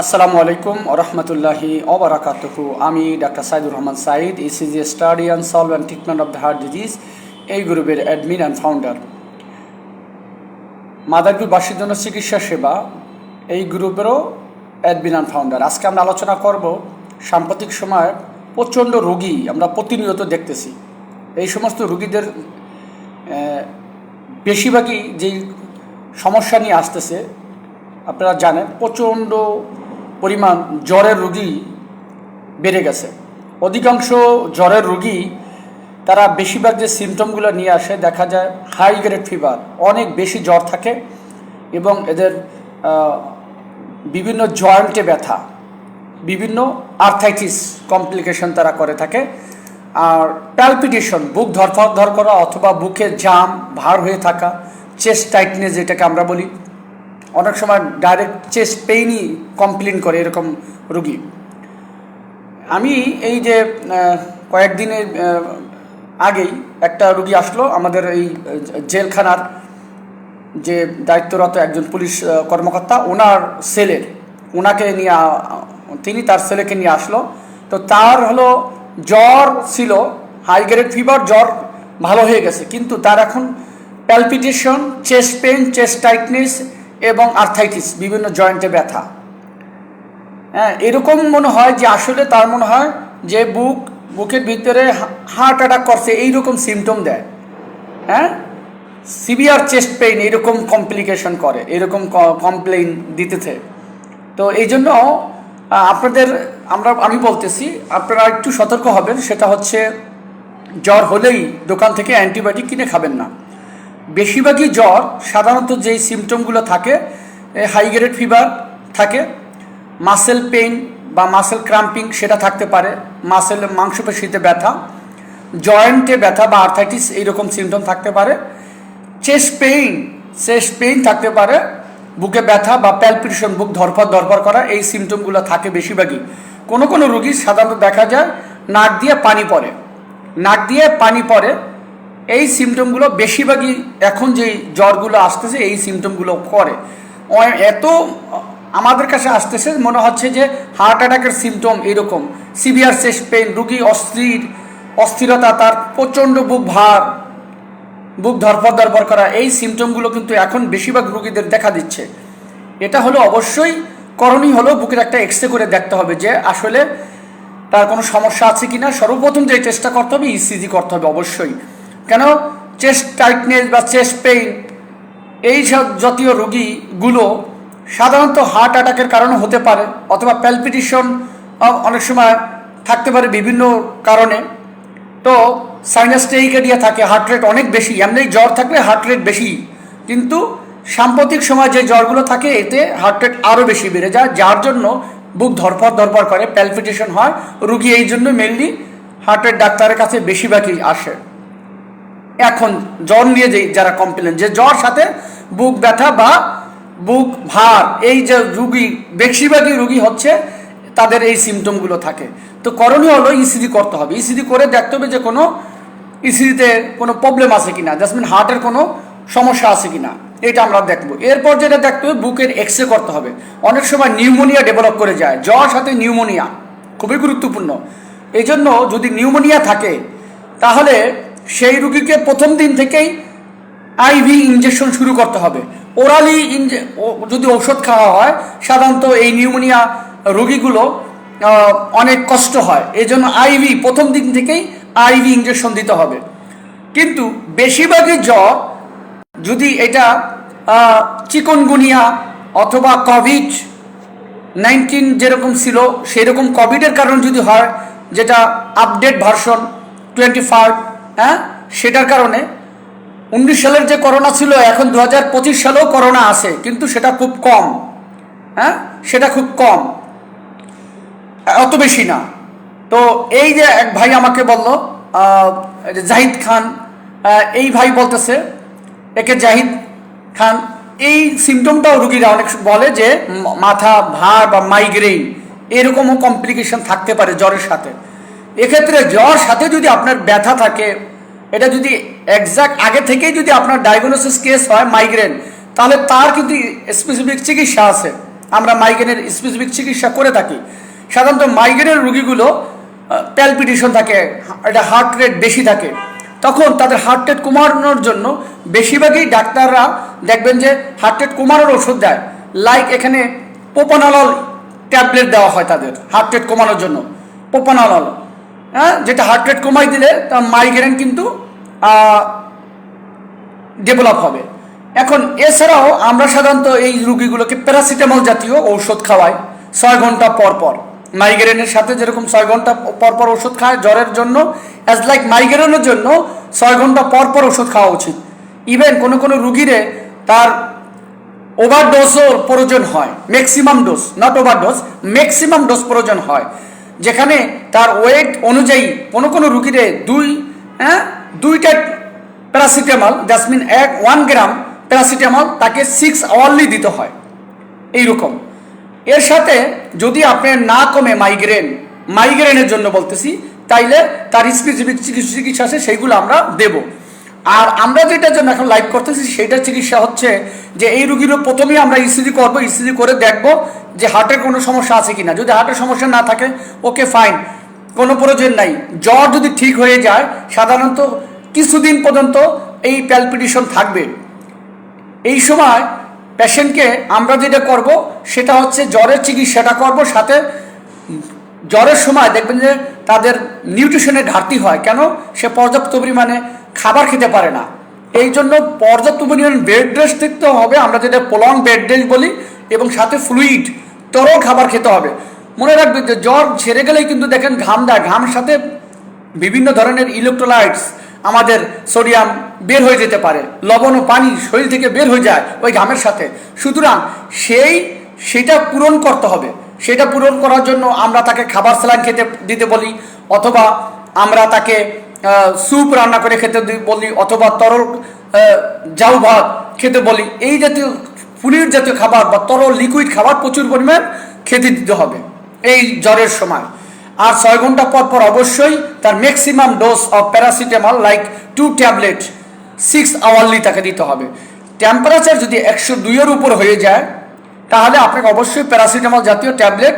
আসসালামু আলাইকুম রহমতুল্লাহি ওবরাকাতুহু আমি doctor Saidur Rahman Saeed ECG study and solve and treatment of the heart disease এই গ্রুপের অ্যাডমিন অ্যান্ড ফাউন্ডার মাদারপুরবাসীর জন্য চিকিৎসা সেবা, এই গ্রুপেরও অ্যাডমিন অ্যান্ড ফাউন্ডার আজকে আমরা আলোচনা করব সাম্প্রতিক সময়ে প্রচণ্ড রোগী আমরা প্রতিনিয়ত দেখতেছি। এই সমস্ত রোগীদের বেশিরভাগই যেই সমস্যা নিয়ে আসতেছে, আপনারা জানেন, প্রচণ্ড পরিমাণ জ্বরের রুগী বেড়ে গেছে। অধিকাংশ জ্বরের রুগী তারা বেশিরভাগ যে সিমটমগুলো নিয়ে আসে, দেখা যায় হাই গ্রেড ফিভার অনেক বেশি জ্বর থাকে এবং এদের বিভিন্ন জয়েন্টে ব্যথা, বিভিন্ন আর্থাইটিস কমপ্লিকেশন তারা করে থাকে। আর প্যালপিটেশন বুক ধরফর ধর করা অথবা বুকে জাম, ভার হয়ে থাকা চেস্ট টাইটনেস যেটাকে আমরা বলি অনেক সময় ডাইরেক্ট চেস্ট পেইনই কমপ্লেন করে এরকম রুগী। আমি এই যে কয়েকদিনের আগেই একটা রুগী আসলো আমাদের এই জেলখানার যে দায়িত্বরত একজন পুলিশ কর্মকর্তা, ওনার সেলের ওনাকে নিয়ে, তিনি তার ছেলেকে নিয়ে আসলো। তো তার হলো জ্বর ছিল হাই গ্রেড ফিভার জ্বর ভালো হয়ে গেছে। কিন্তু তার এখন palpitation chest pain chest tightness এবং আর্থাইটিস বিভিন্ন জয়েন্টে ব্যথা। হ্যাঁ এরকম মনে হয় যে আসলে তার মনে হয় যে বুক, বুকের ভিতরে হার্ট অ্যাটাক করছে, এইরকম সিমটম দেয়। হ্যাঁ? সিভিয়ার চেস্ট পেইন এরকম কমপ্লিকেশন করে, এরকম কমপ্লেইন দিতেছে। তো এই জন্য আপনাদের, আমরা, আমি বলতেছি, আপনারা একটু সতর্ক হবেন, সেটা হচ্ছে জ্বর হলেই দোকান থেকে অ্যান্টিবায়োটিক কিনে খাবেন না। বেশিরভাগই জ্বর, সাধারণত যেই সিমটমগুলো থাকে হাই গ্রেড ফিভার থাকে মাসেল পেইন বা মাসেল ক্রাম্পিং সেটা থাকতে পারে মাসেল মাংসপেশিতে ব্যথা জয়েন্টে ব্যথা বা আর্থাইটিস এইরকম সিমটম থাকতে পারে চেস্ট পেইন চেস্ট পেইন থাকতে পারে, বুকে ব্যথা বা প্যালপিটেশন বুক ধরপর ধরপর করা এই সিমটমগুলো থাকে বেশিরভাগই। কোনো কোনো রোগী সাধারণত দেখা যায়, নাক দিয়ে পানি পড়ে, নাক দিয়ে পানি পড়ে এই সিমটমগুলো বেশিরভাগই এখন যেই জ্বরগুলো আসতেছে, এই সিমটমগুলো করে। এত আমাদের কাছে আসতেছে, মনে হচ্ছে যে হার্ট অ্যাটাকের সিমটম এরকম। সিভিয়ার চেস্ট পেন রুগী অস্থির, অস্থিরতা, তার প্রচণ্ড বুক ভার, বুক ধরপর ধরপর করা, এই সিমটমগুলো কিন্তু এখন বেশিরভাগ রুগীদের দেখা দিচ্ছে। এটা হলো অবশ্যই করণীয় হলো বুকের একটা এক্সরে করে দেখতে হবে যে আসলে তার কোনো সমস্যা আছে কি না সর্বপ্রথম যে টেস্টটা করতে হবে ইসিজি করতে হবে অবশ্যই। কেন? চেস্ট টাইটনেস বা চেস্ট পেইন এই সব জাতীয় রোগীগুলো সাধারণত হার্ট অ্যাটাকের কারণে হতে পারে অথবা প্যালপিটেশন অনেক সময় থাকতে পারে বিভিন্ন কারণে। তো সাইনাস টেইকেডিয়া থাকে হার্ট রেট অনেক বেশি, এমনি জ্বর থাকলে হার্ট রেট বেশি। কিন্তু সাম্প্রতিক সময় যে জ্বরগুলো থাকে, এতে হার্ট রেট আরও বেশি বেড়ে যায়, যার জন্য বুক ধরপর ধরপর করে প্যালপিটেশন হয়। রুগী এই জন্য মেনলি হার্টের ডাক্তারের কাছে বেশিরভাগই আসে। এখন জ্বর নিয়ে যে যারা কমপ্লেন যে জ্বর সাথে বুক ব্যথা বা বুক ভার, এই যে রুগী, বেশিরভাগই রুগী হচ্ছে তাদের এই সিমটমগুলো থাকে। তো করণীয় হলো ইসিজি করতে হবে। ইসিজি করে দেখতে হবে যে কোনো ইসিজিতে কোনো প্রবলেম আছে কিনা জাসমিন হার্টের কোনো সমস্যা আছে কিনা, এটা আমরা দেখব। এরপর যেটা দেখতে হবে, বুকের এক্সরে করতে হবে। অনেক সময় নিউমোনিয়া ডেভেলপ করে যায়, জ্বর সাথে নিউমোনিয়া, খুবই গুরুত্বপূর্ণ। এই জন্য যদি নিউমোনিয়া থাকে, তাহলে সেই রুগীকে প্রথম দিন থেকেই আইভি ইঞ্জেকশন শুরু করতে হবে। ওরালি ইঞ্জে যদি ঔষধ খাওয়া হয়, সাধারণত এই নিউমোনিয়া রোগীগুলো অনেক কষ্ট হয়। এই জন্য আইভি প্রথম দিন থেকেই আইভি ইঞ্জেকশন দিতে হবে। কিন্তু বেশিরভাগই জ্বর যদি এটা চিকনগুনিয়া অথবা কোভিড নাইনটিন যেরকম ছিল, সেরকম কোভিডের কারণ যদি হয়, যেটা আপডেট ভার্সন টোয়েন্টি ফাইভ হ্যাঁ? সেটার কারণে উনিশ সালের যে করোনা ছিল, এখন দু হাজার পঁচিশ সালেও করোনা আছে, কিন্তু সেটা খুব কম। হ্যাঁ? সেটা খুব কম। অত বেশি না। তো এই যে এক ভাই আমাকে বলল জাহিদ খান এই ভাই বলতেছে, একে জাহিদ খান, এই সিমটমটাও রুগীরা অনেক বলে যে মাথা ভার বা মাইগ্রেন এরকমও কমপ্লিকেশন থাকতে পারে জ্বরের সাথে। এক্ষেত্রে জ্বর সাথে যদি আপনার ব্যথা থাকে, এটা যদি একজাক্ট আগে থেকেই যদি আপনার ডায়াগনোসিস কেস হয় মাইগ্রেন তাহলে তার কিন্তু স্পেসিফিক চিকিৎসা আছে। আমরা মাইগ্রেনের স্পেসিফিক চিকিৎসা করে থাকি। সাধারণত মাইগ্রেনের রুগীগুলো প্যালপিটেশন থাকে, এটা হার্ট রেট বেশি থাকে। তখন তাদের হার্ট রেট কমানোর জন্য বেশিরভাগই ডাক্তাররা দেখবেন যে হার্ট রেট কমানোর ওষুধ দেয়। লাইক এখানে পোপানালল ট্যাবলেট দেওয়া হয় তাদের হার্ট রেট কমানোর জন্য। পোপানালল হ্যাঁ যেটা হার্ট রেট কমাই দিলে তার মাইগ্রেন কিন্তু ডেভেলপ হবে। এখন এছাড়াও আমরা সাধারণত এই রুগীগুলোকে প্যারাসিটামল জাতীয় ঔষধ খাওয়াই ছয় ঘণ্টা পর পর। মাইগ্রেনের সাথে যেরকম ছয় ঘণ্টা পর পর ওষুধ খায় জ্বরের জন্য অ্যাজ লাইক মাইগ্রেনের জন্য ছয় ঘণ্টা পর পর ওষুধ খাওয়া উচিত। ইভেন কোনো কোনো রুগীরে তার ওভারডোজও প্রয়োজন হয় maximum dose not overdose maximum dose প্রয়োজন হয়। যেখানে তার ওয়েট অনুযায়ী কোনো কোনো রুগীরে দুই হ্যাঁ দুইটা প্যারাসিটামল দ্যাটস মিন এক ওয়ান গ্রাম প্যারাসিটামল তাকে সিক্স আওয়ারলি দিতে হয়। এইরকম। এর সাথে যদি আপনার না কমে মাইগ্রেন মাইগ্রেনের জন্য বলতেছি, তাইলে তার স্পেসিফিক চিকিৎসা আছে, সেইগুলো আমরা দেব। আর আমরা যেটার জন্য এখন লাইভ করতেছি সেটা চিকিৎসা হচ্ছে যে এই রুগীরও প্রথমেই আমরা ইসিজি করব ইসিজি করে দেখব যে হার্টের কোনো সমস্যা আছে কি না যদি হার্টের সমস্যা না থাকে ওকে ফাইন কোনো প্রয়োজন নাই। জ্বর যদি ঠিক হয়ে যায়, সাধারণত কিছুদিন পর্যন্ত এই প্যালপিটেশন থাকবে। এই সময় পেশেন্টকে আমরা যেটা করব, সেটা হচ্ছে জ্বরের চিকিৎসাটা করব, সাথে জ্বরের সময় দেখবেন যে তাদের নিউট্রিশনের ঘাটতি হয়। কেন? সে পর্যাপ্ত পরিমাণে খাবার খেতে পারে না। এই জন্য পর্যাপ্ত পরিমাণ বেড রেস্ট দেখতে হবে। আমরা যেটা প্রলং বেড রেস্ট বলি, এবং সাথে ফ্লুইড তরল খাবার খেতে হবে। মনে রাখবেন যে জ্বর ছেড়ে গেলেই কিন্তু দেখেন ঘাম দেয়। ঘামের সাথে বিভিন্ন ধরনের ইলেকট্রোলাইটস আমাদের সোডিয়াম বের হয়ে যেতে পারে। লবণ ও পানি শরীর থেকে বের হয়ে যায় ওই ঘামের সাথে। সুতরাং সেই, সেটা পূরণ করতে হবে। সেটা পূরণ করার জন্য আমরা তাকে খাবার স্যালাইন খেতে দিতে বলি অথবা আমরা তাকে স্যুপ রান্না করে খেতে বলি অথবা তরল জাউ ভাত খেতে বলি। এই জাতীয় ফুলির জাতীয় খাবার বা তরল লিকুইড খাবার প্রচুর পরিমাণ খেতে দিতে হবে। এই জ্বরের সময়। আর ছয় ঘণ্টা পর পর অবশ্যই তার maximum dose of paracetamol like two tablet six hourly তাকে দিতে হবে। টেম্পারেচার যদি একশো দুইয়ের উপর হয়ে যায়, তাহলে আপনাকে অবশ্যই প্যারাসিটামল জাতীয় ট্যাবলেট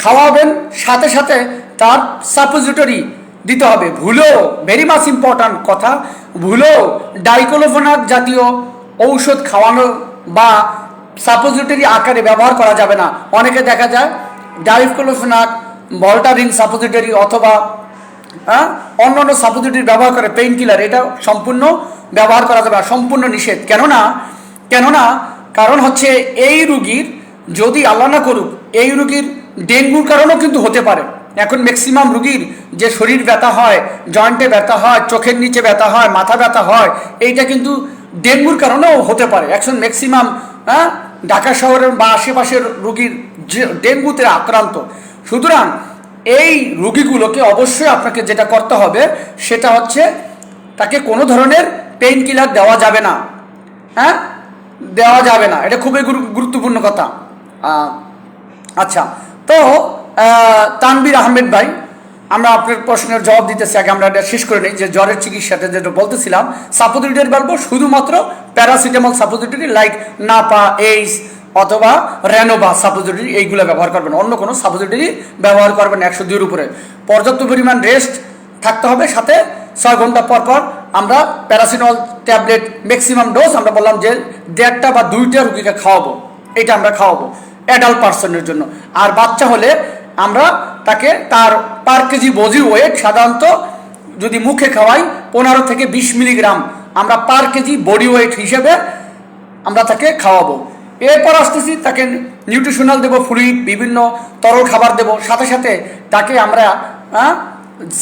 খাওয়াবেন। সাথে সাথে তার সাপোজিটরি দিতে হবে। ভুলেও ভেরি মাচ ইম্পর্ট্যান্ট কথা, ভুলেও ডাইকোলোফোনাক জাতীয় ঔষধ খাওয়ানো বা সাপোজিটরি আকারে ব্যবহার করা যাবে না। অনেকে দেখা যায় ডাইকোলোফোনাক ভল্টারিন সাপোজিটরি অথবা অন্য অন্য সাপোজিটরি ব্যবহার করে পেইন কিলার এটা সম্পূর্ণ ব্যবহার করা যাবে না, সম্পূর্ণ নিষেধ। কেননা কেননা, কারণ হচ্ছে এই রুগীর যদি আল্লাহ না করুক, এই রুগীর ডেঙ্গুর কারণেও কিন্তু হতে পারে। এখন ম্যাক্সিমাম রুগীর যে শরীর ব্যথা হয় জয়েন্টে ব্যথা হয়, চোখের নিচে ব্যথা হয়, মাথা ব্যথা হয়, এইটা কিন্তু ডেঙ্গুর কারণেও হতে পারে। এখন ম্যাক্সিমাম হ্যাঁ ঢাকা শহরের বা আশেপাশের রুগীর ডেঙ্গুতে আক্রান্ত। সুতরাং এই রুগীগুলোকে অবশ্যই আপনাকে যেটা করতে হবে, সেটা হচ্ছে তাকে কোনো ধরনের পেইন কিলার দেওয়া যাবে না। হ্যাঁ দেওয়া যাবে না। এটা খুবই গুরুত্বপূর্ণ কথা। আচ্ছা তো তানবির আহমেদ ভাই আমরা আপনার প্রশ্নের জবাব দিতেছি, আগে আমরা এটা শেষ করে নিই, যে জ্বরের চিকিৎসাটা যেটা বলতেছিলাম সাপোজিটরি বলব শুধুমাত্র paracetamol suppository like Napa ace অথবা রেনোভা সাপোজিটরি এইগুলো ব্যবহার করবেন। অন্য কোনো সাপোজিটরি ব্যবহার করবেন একশো দুইয়ের উপরে। পর্যাপ্ত পরিমাণ রেস্ট থাকতে হবে, সাথে ছয় ঘণ্টা পর পর আমরা প্যারাসিটামল ট্যাবলেট ম্যাক্সিমাম ডোজ আমরা বললাম যে দেড়টা বা দুইটা রুগীকে খাওয়াবো। এটা আমরা খাওয়াবো অ্যাডাল্ট পার্সনের জন্য। আর বাচ্চা হলে আমরা তাকে তার পার কেজি বজি ওয়েট সাধারণত যদি মুখে খাওয়াই পনেরো থেকে বিশ মিলিগ্রাম। আমরা পার কেজি বডি ওয়েট হিসেবে আমরা তাকে খাওয়াবো। এরপর আসতেছি, তাকে নিউট্রিশনাল দেবো ফ্লুইড বিভিন্ন তরল খাবার দেব। সাথে সাথে তাকে আমরা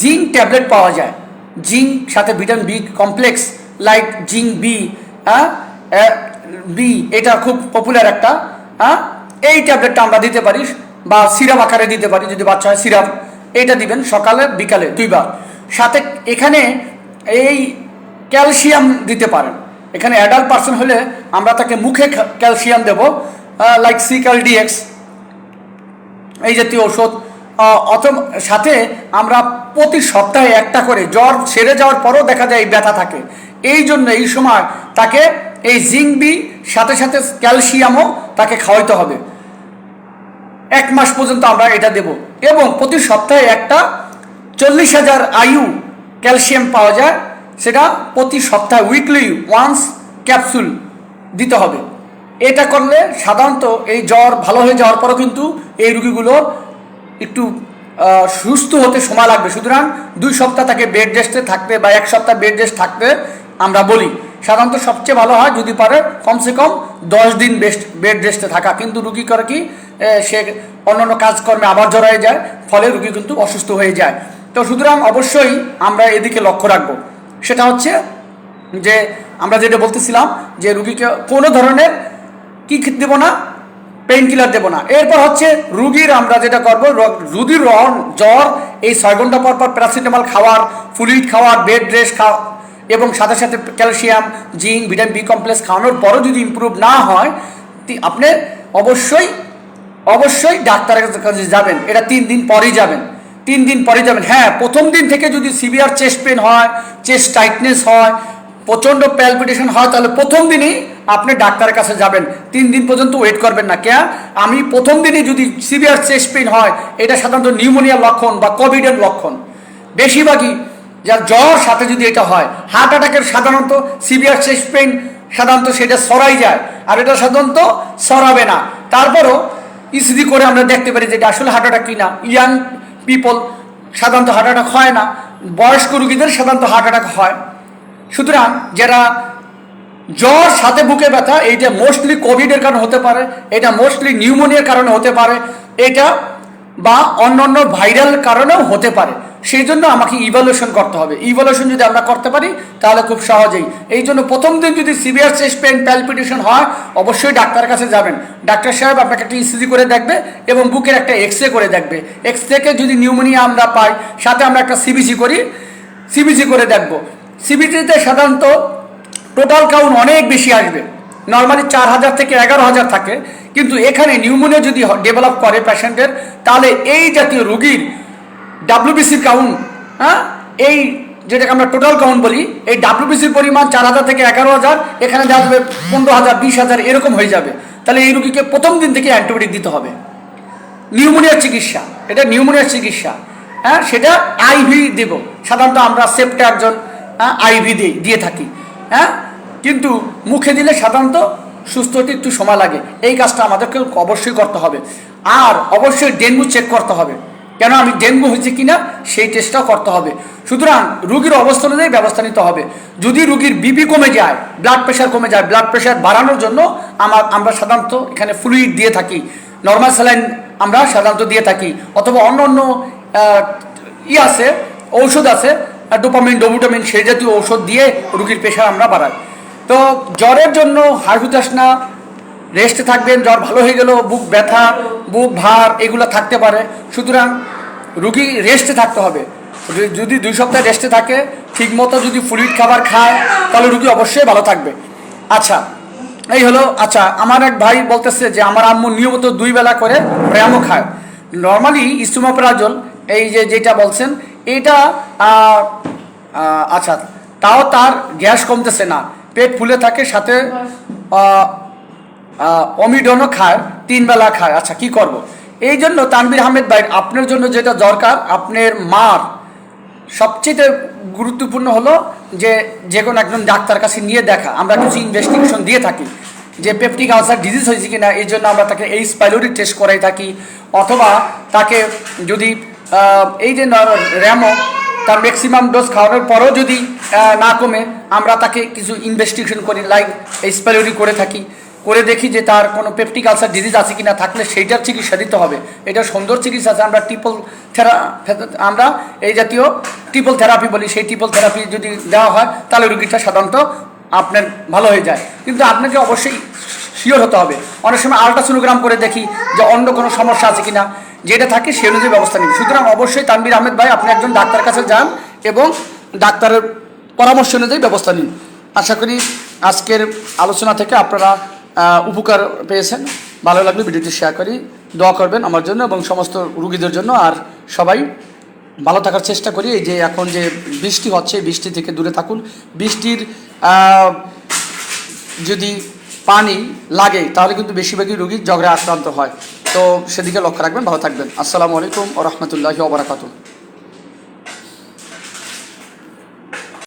জিঙ্ক ট্যাবলেট পাওয়া যায়। জিঙ্ক সাথে vitamin B complex like zinc B হ্যাঁ বি এটা খুব পপুলার একটা হ্যাঁ এই ট্যাবলেটটা আমরা দিতে পারি। বা সিরাপ আকারে দিতে পারি, যদি বাচ্চা হয় সিরাপ। এটা দিবেন সকালে, বিকালে দুইবার। সাথে এখানে এই ক্যালসিয়াম দিতে পারেন। এখানে অ্যাডাল্ট পার্সন হলে আমরা তাকে মুখে ক্যালসিয়াম দেব লাইক সিকাল ডিএক্স এই জাতীয় ওষুধ অথবা সাথে আমরা প্রতি সপ্তাহে একটা করে জ্বর সেরে যাওয়ার পরও দেখা যায় এই ব্যথা থাকে। এই জন্য এই সময় তাকে এই জিঙ্ক বি সাথে সাথে ক্যালসিয়ামও তাকে খাওয়াইতে হবে। এক মাস পর্যন্ত আমরা এটা দেব। এবং প্রতি সপ্তাহে একটা চল্লিশ হাজার আয়ু ক্যালসিয়াম পাওয়া যায়, সেটা প্রতি সপ্তাহে উইকলি ওয়ান্স ক্যাপসুল দিতে হবে। এটা করলে সাধারণত এই জ্বর ভালো হয়ে যাওয়ার পরও কিন্তু এই রুগীগুলো একটু সুস্থ হতে সময় লাগবে। সুতরাং দুই সপ্তাহ তাকে বেড রেস্টে থাকতে বা এক সপ্তাহ বেড রেস্ট থাকতে আমরা বলি। সাধারণত সবচেয়ে ভালো হয় যদি পারে কমসে কম দশ দিন বেস্ট বেড রেস্টে থাকা। কিন্তু রুগী করে কি সে অন্যান্য কাজকর্মে আবার জড়ায় যায়, ফলে রুগী কিন্তু অসুস্থ হয়ে যায়। তো সুতরাং অবশ্যই আমরা এদিকে লক্ষ্য রাখব। সেটা হচ্ছে যে আমরা যেটা বলতেছিলাম যে রুগীকে কোনো ধরনের কি দেবো না পেইন কিলার দেবো না। এরপর হচ্ছে রুগীর আমরা যেটা করব রুগীর র- জ্বর, এই ছয় ঘণ্টা পর পর প্যারাসিটামল খাওয়ার ফ্লুইড খাওয়ার বেড রেস্ট খাওয়া এবং সাথে সাথে calcium zinc vitamin B complex খাওয়ানোর পরও যদি ইমপ্রুভ না হয় আপনি অবশ্যই অবশ্যই ডাক্তারের কাছে যাবেন। এটা তিন দিন পরেই যাবেন। তিন দিন পরে যাবেন। হ্যাঁ প্রথম দিন থেকে যদি সিভিয়ার চেস্ট পেন হয়, চেস্ট টাইটনেস হয়, প্রচণ্ড প্যালপিটেশন হয়, তাহলে প্রথম দিনই আপনি ডাক্তারের কাছে যাবেন। তিন দিন পর্যন্ত ওয়েট করবেন না। কেন আমি প্রথম দিনই যদি সিভিয়ার চেস্ট পেন হয়, এটা সাধারণত নিউমোনিয়ার লক্ষণ বা কোভিডের লক্ষণ। বেশিরভাগই যার জ্বর সাথে যদি এটা হয় হার্ট অ্যাটাকের সাধারণত সিভিয়ার চেস্ট পেন সাধারণত সেটা সরাই যায়। আর এটা সাধারণত সরাবে না। তারপরও ইসিজি করে আমরা দেখতে পারি যে এটা আসলে হার্ট অ্যাটাক কিনা। ইয়াং পিপল সাধারণত হার্ট অ্যাটাক হয় না। বয়স্ক রুগীদের সাধারণত হার্ট অ্যাটাক হয়। সুতরাং যারা জ্বর, সাথে বুকে ব্যথা, এইটা মোস্টলি কোভিডের কারণে হতে পারে, এটা মোস্টলি নিউমোনিয়ার কারণে হতে পারে, এটা বা অন্য অন্য ভাইরাল কারণেও হতে পারে। সেই জন্য আমাকে ইভ্যালুয়েশন করতে হবে। ইভ্যালুয়েশন যদি আমরা করতে পারি, তাহলে খুব সহজেই। এই জন্য প্রথম দিন যদি সিভিয়ার চেস্ট পেন প্যালপিটেশন হয়, অবশ্যই ডাক্তারের কাছে যাবেন। ডাক্তার সাহেব আপনাকে একটা ইসিজি করে দেখবে এবং বুকের একটা এক্স রে করে দেখবে। এক্স রেকে যদি নিউমোনিয়া আমরা পাই, সাথে আমরা একটা সিবিসি করি সিবিসি করে দেখব। সিবিসিতে সাধারণত টোটাল কাউন্ট অনেক বেশি আসবে। নর্মালি চার হাজার থেকে এগারো হাজার থাকে, কিন্তু এখানে নিউমোনিয়া যদি ডেভেলপ করে পেশেন্টের তাহলে এই জাতীয় রুগীর ডাব্লিউবিসির কাউন্ট হ্যাঁ? এই যেটাকে আমরা টোটাল কাউন্ট বলি, এই ডাব্লিউবিসির পরিমাণ চার হাজার থেকে এগারো হাজার, এখানে দেখা যাবে পনেরো হাজার, বিশ হাজার, এরকম হয়ে যাবে। তাহলে এই রুগীকে প্রথম দিন থেকে অ্যান্টিবায়োটিক দিতে হবে। নিউমোনিয়ার চিকিৎসা, এটা নিউমোনিয়ার চিকিৎসা হ্যাঁ? সেটা আইভি দেব। সাধারণত আমরা সেপ্টে একজন আইভি দিই, দিয়ে থাকি হ্যাঁ? কিন্তু মুখে দিলে সাধারণত সুস্থ হতে একটু সময় লাগে। এই কাজটা আমাদেরকে অবশ্যই করতে হবে। আর অবশ্যই ডেঙ্গু চেক করতে হবে। কেন আমি ডেঙ্গু হয়েছে কিনা সেই টেস্টটাও করতে হবে। সুতরাং রুগীর অবস্থা অনুযায়ী ব্যবস্থা নিতে হবে। যদি রুগীর বিপি কমে যায় ব্লাড প্রেশার কমে যায় ব্লাড প্রেশার বাড়ানোর জন্য আমার, আমরা সাধারণত এখানে ফ্লুইড দিয়ে থাকি। নর্মাল স্যালাইন আমরা সাধারণত দিয়ে থাকি। অথবা অন্য অন্য ই আছে, ঔষধ আছে ডোপামিন ডোবুটামিন সেই জাতীয় ঔষধ দিয়ে রুগীর প্রেশার আমরা বাড়াই। তো জ্বরের জন্য হাঁটুতাস না রেস্টে থাকবেন, জ্বর ভালো হয়ে গেল বুক ব্যথা, বুক ভার, এগুলো থাকতে পারে। সুতরাং রুগী রেস্টে থাকতে হবে। যদি- দুই সপ্তাহ রেস্টে থাকে, ঠিকমতো যদি ফ্লুইড খাবার খায়, তাহলে রুগী অবশ্যই ভালো থাকবে। আচ্ছা এই হলো আচ্ছা আমার এক ভাই বলতেছে যে, আমার আম্মু নিয়মিত দুই বেলা করে ব্যায়ামও খায়। নর্মালি ইস্তুমাপ্রাজল এই যে, যেটা বলছেন, এটা আচ্ছা তাও তার গ্যাস কমতেছে না। পেট ফুলে থাকে, সাথে অমিডনও খায়, তিন বেলা খায়। আচ্ছা কি করব। এই জন্য তানবির আহমেদ ভাই, আপনার জন্য যেটা দরকার, আপনার মার সবচেয়ে গুরুত্বপূর্ণ হলো যে যে কোনো একজন ডাক্তার কাছে নিয়ে দেখা। আমরা কিছু ইনভেস্টিগেশন দিয়ে থাকি যে পেপটিক আলসার ডিজিজ হয়েছে কি না এই জন্য আমরা তাকে এই স্পাইলোরি টেস্ট করাই থাকি। অথবা তাকে যদি এই যে, র্যামো তার ম্যাক্সিমাম ডোজ খাওয়ানোর পরেও যদি না কমে, আমরা তাকে কিছু ইনভেস্টিগেশন করি লাইক স্পাইলোরি করে থাকি, করে দেখি যে তার কোনো পেপটিক আলসার ডিজিজ আছে কিনা, থাকলে সেইটার চিকিৎসা দিতে হবে। এটা সুন্দর চিকিৎসা আছে, আমরা ট্রিপল থেরা আমরা এই জাতীয় ট্রিপল থেরাপি বলি, সেই ট্রিপল থেরাপি যদি দেওয়া হয়, তাহলে রুগীটা সাধারণত আপনার ভালো হয়ে যায়। কিন্তু আপনাকে অবশ্যই শিওর হতে হবে। অনেক সময় আলট্রাসোনোগ্রাম করে দেখি যে অন্য কোনো সমস্যা আছে কিনা। যেটা থাকে সেই অনুযায়ী ব্যবস্থা নিন। সুতরাং অবশ্যই তানবির আহমেদ ভাই, আপনি একজন ডাক্তার কাছে যান এবং ডাক্তারের পরামর্শ অনুযায়ী ব্যবস্থা নিন। আশা করি আজকের আলোচনা থেকে আপনারা উপকার পেয়েছেন। ভালো লাগলে ভিডিওটি শেয়ার করি, দোয়া করবেন আমার জন্য এবং সমস্ত রুগীদের জন্য। আর সবাই ভালো থাকার চেষ্টা করি। এই যে এখন যে বৃষ্টি হচ্ছে বৃষ্টি থেকে দূরে থাকুন। বৃষ্টির যদি পানি লাগে, তাহলে কিন্তু বেশিরভাগই রোগী ঝগড়া আক্রান্ত হয়। তো সেদিকে লক্ষ্য রাখবেন ভালো থাকবেন। আসসালামু আলাইকুম ও রহমতুল্লাহি